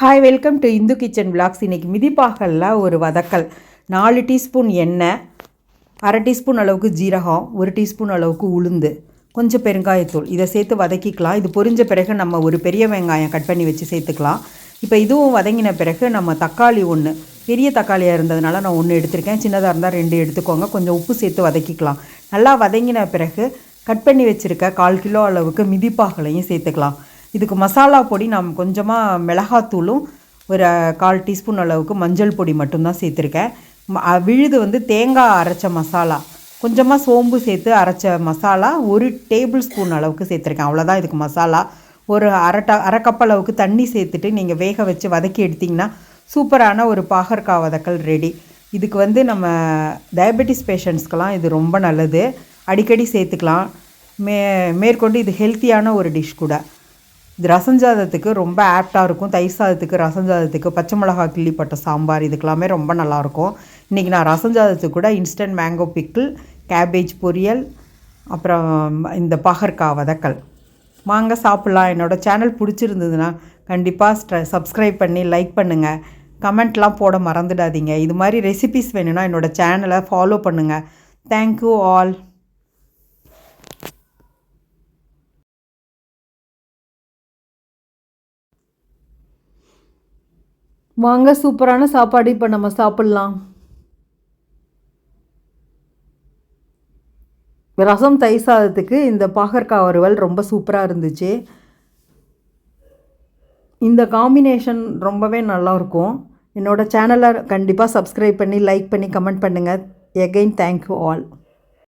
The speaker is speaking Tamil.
Hi welcome to Indhu kitchen blogs இன்றைக்கி மிதிப்பாகலில் ஒரு வதக்கல். நாலு டீஸ்பூன் எண்ணெய் அரை டீஸ்பூன் அளவுக்கு ஜீரகம் ஒரு டீஸ்பூன் அளவுக்கு உளுந்து கொஞ்சம் பெருங்காயத்தூள். இதை சேர்த்து வதக்கிக்கலாம். இது பொரிஞ்ச பிறகு நம்ம ஒரு பெரிய வெங்காயம் கட் பண்ணி வச்சு சேர்த்துக்கலாம். இப்போ இதுவும் வதங்கின பிறகு நம்ம தக்காளி ஒன்று பெரிய தக்காளியாக இருந்ததுனால நான் ஒன்று எடுத்திருக்கேன். சின்னதாக இருந்தால் ரெண்டு எடுத்துக்கோங்க. கொஞ்சம் உப்பு சேர்த்து வதக்கிக்கலாம். நல்லா வதங்கின பிறகு கட் பண்ணி வச்சுருக்க கால் கிலோ அளவுக்கு மிதிப்பாகலையும் சேர்த்துக்கலாம். இதுக்கு மசாலா பொடி நான் கொஞ்சமாக மிளகாத்தூளும் ஒரு கால் டீஸ்பூன் அளவுக்கு மஞ்சள் பொடி மட்டும்தான் சேர்த்துருக்கேன். விழுது வந்து தேங்காய் அரைச்ச மசாலா. கொஞ்சமாக சோம்பு சேர்த்து அரைச்ச மசாலா ஒரு டேபிள் ஸ்பூன் அளவுக்கு சேர்த்துருக்கேன். அவ்வளோதான் இதுக்கு மசாலா. ஒரு அரை ட அரை கப் அளவுக்கு தண்ணி சேர்த்துட்டு நீங்கள் வேக வச்சு வதக்கி எடுத்திங்கன்னா சூப்பரான ஒரு பாகற்காய் வதக்கல் ரெடி. இதுக்கு வந்து நம்ம டயபெட்டிஸ் பேஷண்ட்ஸ்க்கெலாம் இது ரொம்ப நல்லது. அடிக்கடி சேர்த்துக்கலாம். மே மேற்கொண்டு இது ஹெல்த்தியான ஒரு டிஷ் கூட. இது ரசஞ்சாதத்துக்கு ரொம்ப ஆப்டாக இருக்கும். தயிர் சாதத்துக்கு ரசஞ்சாதத்துக்கு பச்சை மிளகா கிள்ளிப்பட்ட சாம்பார் இதுக்கெல்லாமே ரொம்ப நல்லாயிருக்கும். இன்றைக்கி நான் ரசஞ்சாதத்துக்கு கூட இன்ஸ்டன்ட் மேங்கோ பிக்கிள் கேபேஜ் பொரியல் அப்புறம் இந்த பாகற்காய் வதக்கல். வாங்க சாப்பிட்லாம். என்னோடய சேனல் பிடிச்சிருந்ததுன்னா கண்டிப்பாக சப்ஸ்கிரைப் பண்ணி லைக் பண்ணுங்கள் கமெண்ட்லாம் போட மறந்துடாதீங்க. இது மாதிரி ரெசிபிஸ் வேணும்னா என்னோடய சேனலை ஃபாலோ பண்ணுங்கள் தேங்க்யூ ஆல் வாங்க சூப்பரான சாப்பாடு இப்போ நம்ம சாப்பிட்லாம். ரசம் தயிர் சாதத்துக்கு இந்த பாகற்காய் வறுவல் ரொம்ப சூப்பராக இருந்துச்சு. இந்த காம்பினேஷன் ரொம்பவே நல்லாயிருக்கும் என்னோடய சேனலை கண்டிப்பாக சப்ஸ்கிரைப் பண்ணி லைக் பண்ணி கமெண்ட் பண்ணுங்கள் எகைன் தேங்க்யூ ஆல்